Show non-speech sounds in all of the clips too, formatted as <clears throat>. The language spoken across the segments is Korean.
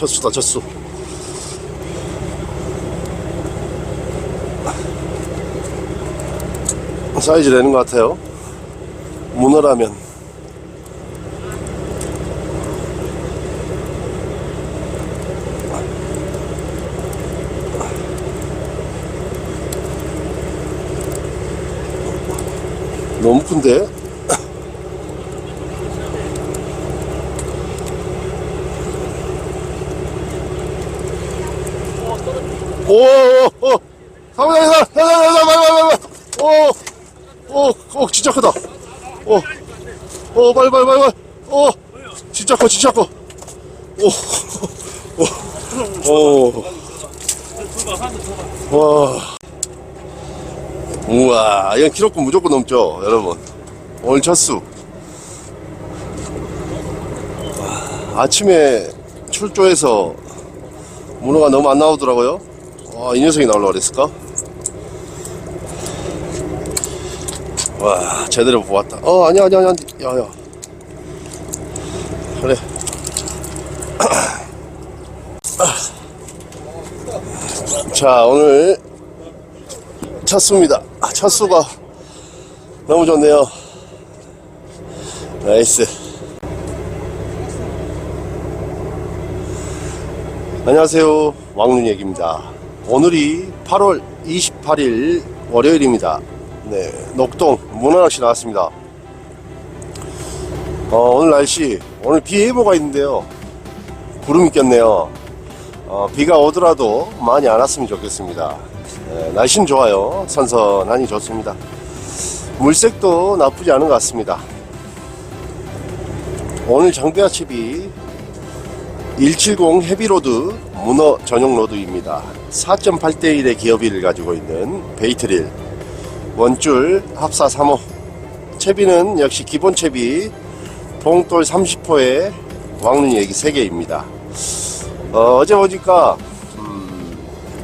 젖수다 젖수. 사이즈 되는 것 같아요. 문어라면. 너무 큰데? 오, 오, 오, 사무장님, 사무장님, 사무장님, 오, 오, 오, 진짜 크다. 오, 오, 빨리, 빨리, 빨리, 빨리. 오, 진짜 커, 진짜 커. 오, 오, 오. 와. 우와, 이건 기록분 무조건 넘죠, 여러분. 오늘 첫 수. 와, 아침에 출조해서 문어가 너무 안 나오더라고요. 와, 이 녀석이 나오려고 그랬을까? 와, 제대로 보았다. 어, 아니야, 아니야, 아니야. 야, 야. 그래. <clears throat> 자, 오늘 첫 수입니다. 아, 너무 좋네요. 나이스. 안녕하세요. 왕눈 얘기입니다. 오늘이 8월 28일 월요일입니다. 네, 녹동 문어낚시 나왔습니다. 어, 오늘 날씨, 오늘 비 예보가 있는데요. 구름이 꼈네요. 어, 비가 오더라도 많이 안 왔으면 좋겠습니다. 네, 날씨는 좋아요. 선선하니 좋습니다. 물색도 나쁘지 않은 것 같습니다. 오늘 장비아칩이 170 헤비로드 문어 전용 로드입니다. 4.8대 1의 기어비를 가지고 있는 베이트릴 원줄 합사 3호 채비는 역시 기본 채비 봉돌 30호에 왕눈이 얘기 3개입니다. 어, 제 보니까 음,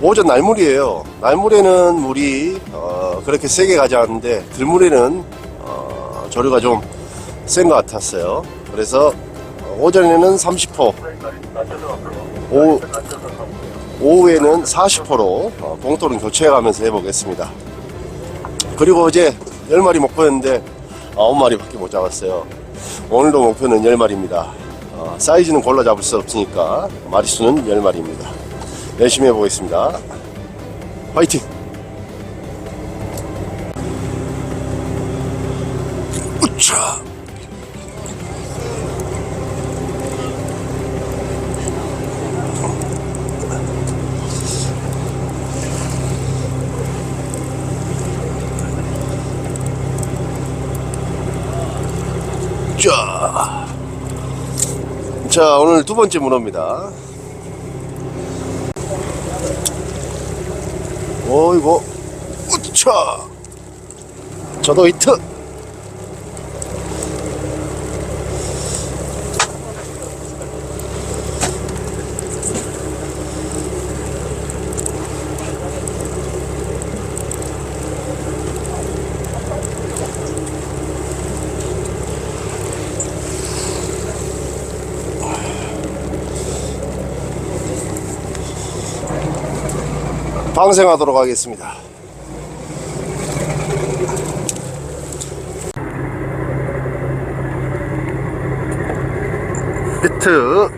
오전 날물이에요. 날물에는 물이 어, 그렇게 세게 가지 않는데 들물에는 어, 조류가 좀 센 것 같았어요. 그래서 오전에는 30호, 오후, 오후에는 40호로 어, 봉돌은 교체해가면서 해보겠습니다. 그리고 어제 10마리 목표였는데 9마리밖에 못 잡았어요. 오늘도 목표는 10마리입니다. 어, 사이즈는 골라 잡을 수 없으니까 마리수는 10마리입니다. 열심히 해보겠습니다. 화이팅! 자, 자 오늘 두 번째 문어입니다. 어이구, 우차. 저도 히트. 방생하도록 하겠습니다. 히트.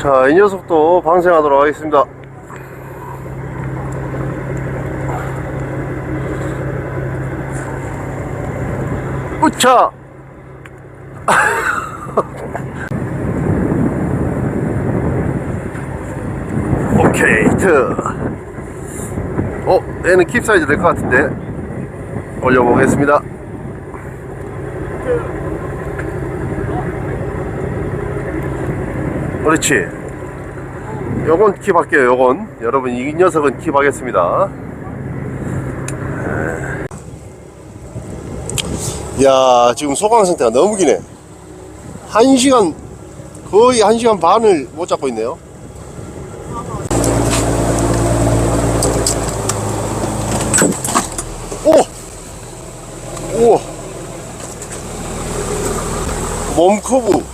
자, 이 녀석도 방생하도록 하겠습니다. 우차! <laughs> 오케이, 히트. 어, 얘는 킵 사이즈 될 것 같은데. 올려보겠습니다. 그렇지. 요건 킵 할게요, 요건. 여러분, 이 녀석은 킵 하겠습니다. 야 지금 소강 상태가 너무 기네. 1시간 거의 1시간 반을 못 잡고 있네요. 오! 오! 몸커브.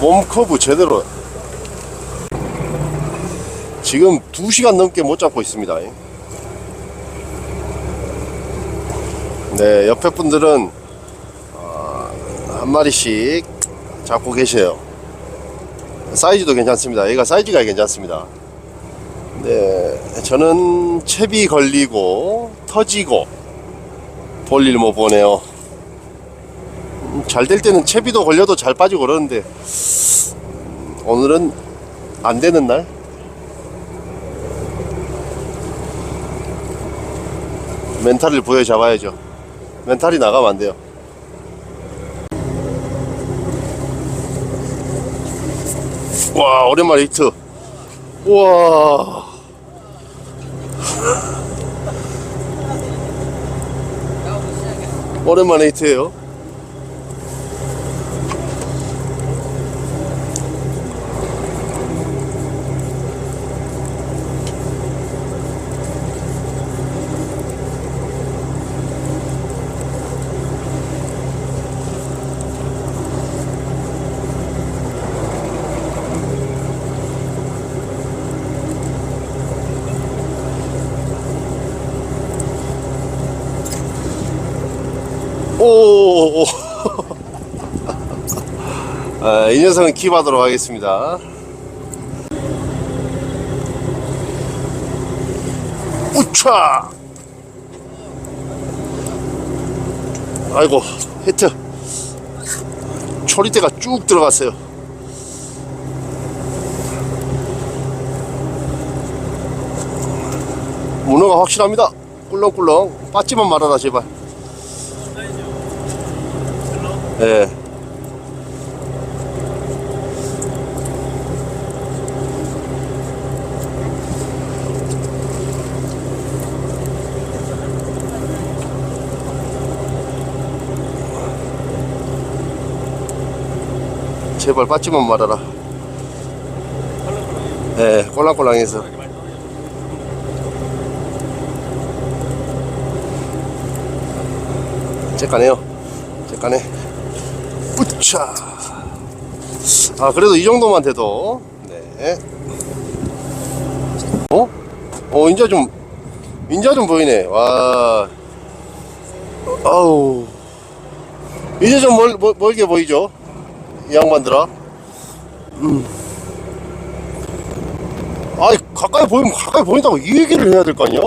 몸커브 제대로. 지금 2시간 넘게 못 잡고 있습니다. 네, 옆에 분들은 어, 한 마리씩 잡고 계셔요. 사이즈도 괜찮습니다. 얘가 사이즈가 괜찮습니다. 네, 저는 채비 걸리고 터지고 볼일 못 보네요. 잘될 때는 채비도 걸려도 잘 빠지고 그러는데 음, 오늘은 안 되는 날. 멘탈을 보여 잡아야죠. 멘탈이 나가면 안 돼요. 와, 오랜만에 히트. 우와. 오랜만에 히트예요. 오. 아, 이 녀석은 킵하도록 하겠습니다. 우차! 아이고, 히트. 초리대가 쭉 들어갔어요. 문어가 확실합니다. 꿀렁꿀렁. 빠지만 말아라, 제발. 예. 제발 빠지만 말아라. 예, 꼴랑꼴랑해서. 째까네요. 째까네. 우차. 아, 그래도 이 정도만 돼도, 네. 어? 어, 인자 좀, 인자 좀 보이네. 와. 아우. 이제 좀 멀, 멀, 멀게 보이죠? 이 양반들아. 음. 아이, 가까이 보이면 가까이 보인다고 이 얘기를 해야 될 거 아니야?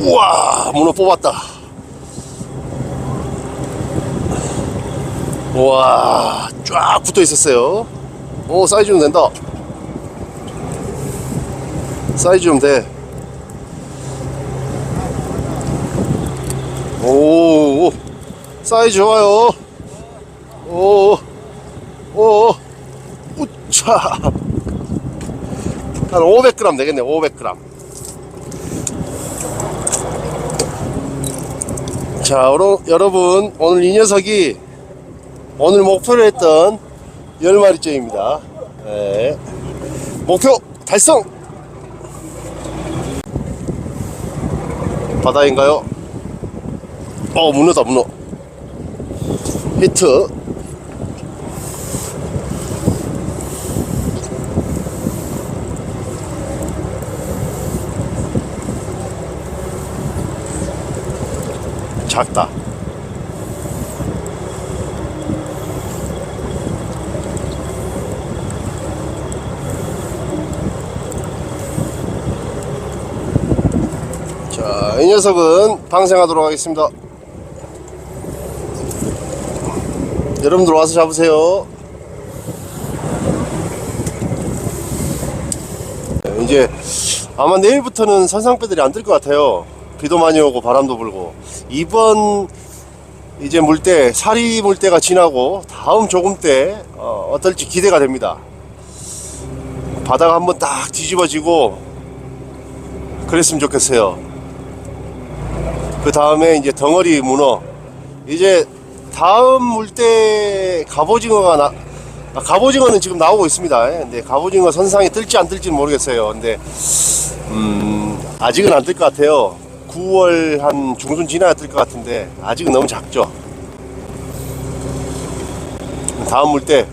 우와, 문어 뽑았다. 우와, 쫙 붙어 있었어요. 오, 사이즈 좀 된다. 사이즈 좀 돼. 오, 오, 사이즈 좋아요. 오, 오, 우차. 한 500g 되겠네, 500g. 자, 여러, 여러분, 오늘 이 녀석이 오늘 목표로 했던 10마리째입니다. 네. 목표 달성! 바다인가요? 어, 문어다, 문어. 히트. 작다. 자, 이 녀석은 방생하도록 하겠습니다. 여러분들 와서 잡으세요. 네, 이제 아마 내일부터는 선상배들이 안 뜰 것 같아요. 비도 많이 오고 바람도 불고 이번 이제 물때 사리 물때가 지나고 다음 조금 때 어, 어떨지 기대가 됩니다. 바다가 한번 딱 뒤집어지고 그랬으면 좋겠어요. 그 다음에 이제 덩어리 문어 이제 다음 물때 갑오징어가 나 아, 갑오징어는 지금 나오고 있습니다. 근데 갑오징어 선상에 뜰지 안 뜰지는 모르겠어요. 근데 음, 아직은 안 뜰 것 같아요. 9월 한 중순 지나야 뜰 것 같은데 아직은 너무 작죠. 다음 물 때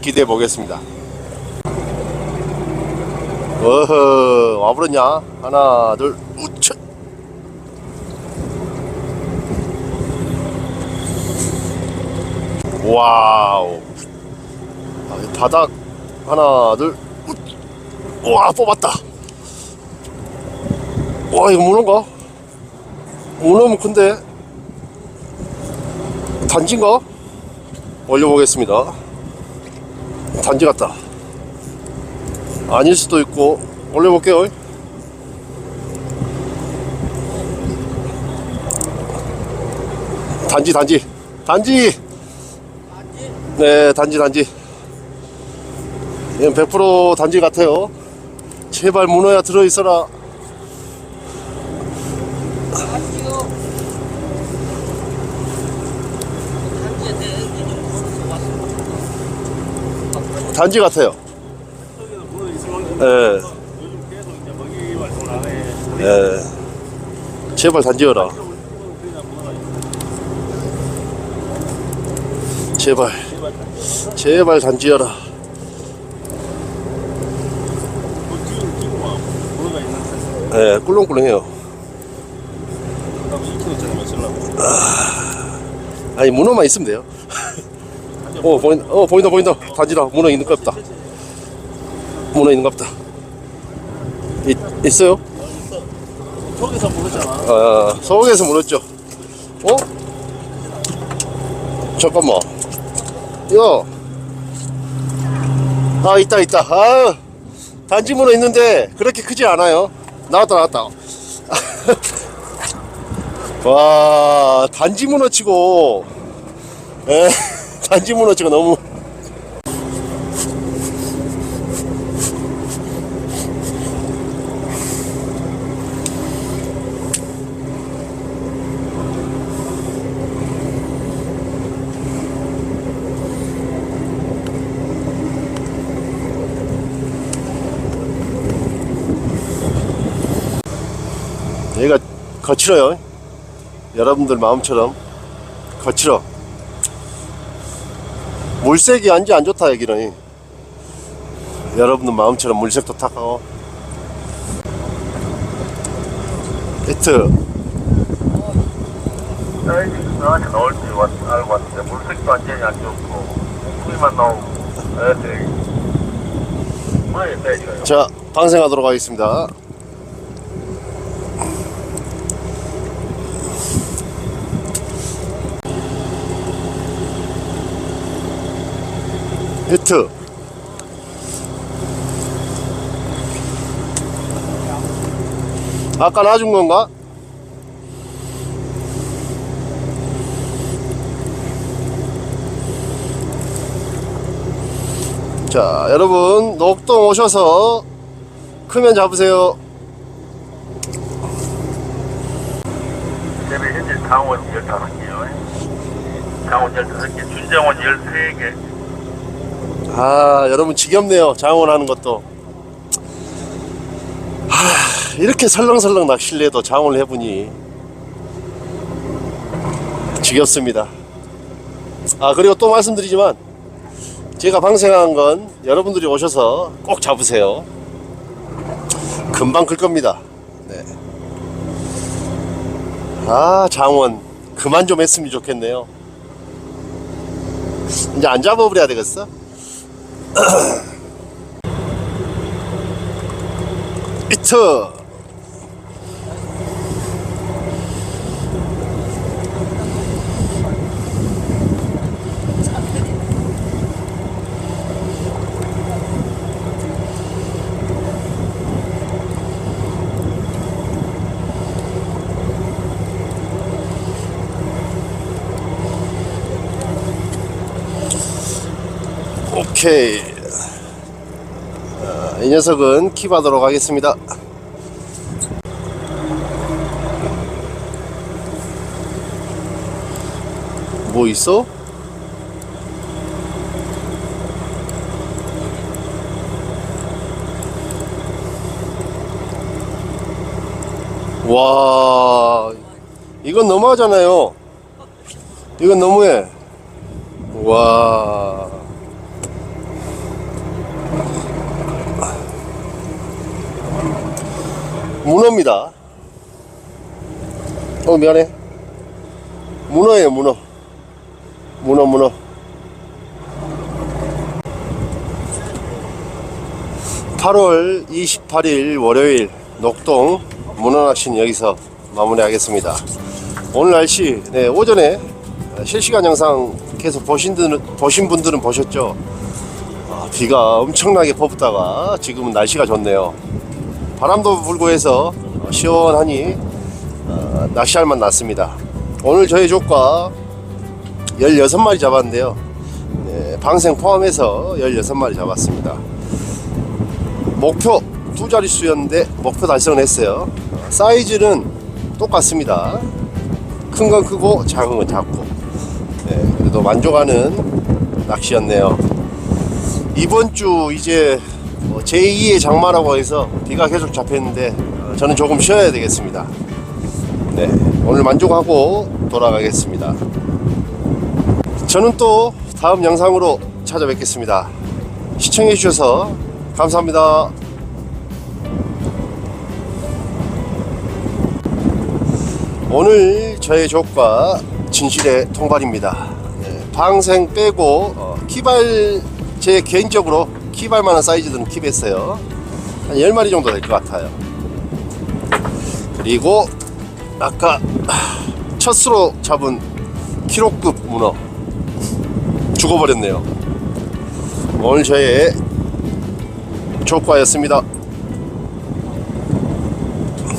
기대해 보겠습니다. 어허 와버렸냐? 하나 둘 우차. 와우. 아, 이 바닥 하나 둘. 우- 와 뽑았다. 와 이거 문어인가? 문어면 큰데 단지인가? 올려보겠습니다 단지 같다 아닐 수도 있고 올려볼게요 단지 단지 단지 네 단지 단지 이건 100% 단지 같아요 제발 문어야 들어있어라. 단지 같아요 예. 예. 제발 문어가 제발 제발 단지여라. 예, 꿀렁꿀렁해요. 딱 2kg짜리 맞추려고. 아니 문어만 있으면 돼요. <laughs> 어 보인다 어 보인다 보인다. 단지라 문어 있는 것 같다. 문어 있는 것 같다. 있, 있어요? 속에서 모르잖아. 아 서울에서 물었죠. 어? 잠깐만. 야 아 있다 있다. 아 단지 문어 있는데 그렇게 크지 않아요. 나왔다 나왔다. <laughs> 와 단지 문어 치고 에 <laughs> 단지 문어 치고 너무 얘가 거칠어요. 여러분들 마음처럼 거칠어. 물색이 안지 안 좋다 여기는. 여러분들 마음처럼 물색도 탁하고. 히트. 자 방생하도록 하겠습니다 히트. 아까 놔준 건가? 자 여러분 녹동 오셔서 크면 잡으세요. 강원 15개요. 강원 15개 준정원 13개 아 여러분 지겹네요. 장원하는 것도. 하, 이렇게 설렁설렁 낚시를 해도 장원을 해보니 지겹습니다. 아 그리고 또 말씀드리지만 제가 방생한 건 여러분들이 오셔서 꼭 잡으세요. 금방 클 겁니다. 네. 아 장원 그만 좀 했으면 좋겠네요. 이제 안 잡아버려야 되겠어 히트 오케이 자, 이 녀석은 킵하도록 하겠습니다 뭐 있어? 와, 이건 너무하잖아요. 이건 너무해. 와. 문어입니다. 어, 미안해. 문어예요, 문어. 문어, 문어. (8월 28일) 월요일 녹동 문어낚시는 여기서 마무리하겠습니다 오늘 날씨 네, 오전에 실시간 영상 계속 보신, 분들은, 보신 분들은 보셨죠 아, 비가 엄청나게 퍼붓다가 지금은 날씨가 좋네요 바람도 불고 해서 시원하니 어, 낚시할 만 났습니다. 오늘 저희 조과 16마리 잡았는데요. 네, 방생 포함해서 16마리 잡았습니다. 목표 두 자릿수였는데 목표 달성을 했어요. 어, 사이즈는 똑같습니다. 큰 건 크고 작은 건 작고. 네, 그래도 만족하는 낚시였네요. 이번 주 이제 뭐 제2의 장마라고 해서 비가 계속 잡혔는데 어, 저는 조금 쉬어야 되겠습니다. 네, 오늘 만족하고 돌아가겠습니다. 저는 또 다음 영상으로 찾아뵙겠습니다. 시청해 주셔서 감사합니다. 오늘 저의 조과 진실의 통발입니다. 예, 방생 빼고 어, 키발 제 개인적으로 키발만한 사이즈들은 킵했어요. 한 10마리 정도 될 것 같아요. 그리고 아까 첫수로 잡은 키로급 문어 죽어버렸네요. 오늘 저의 조과였습니다.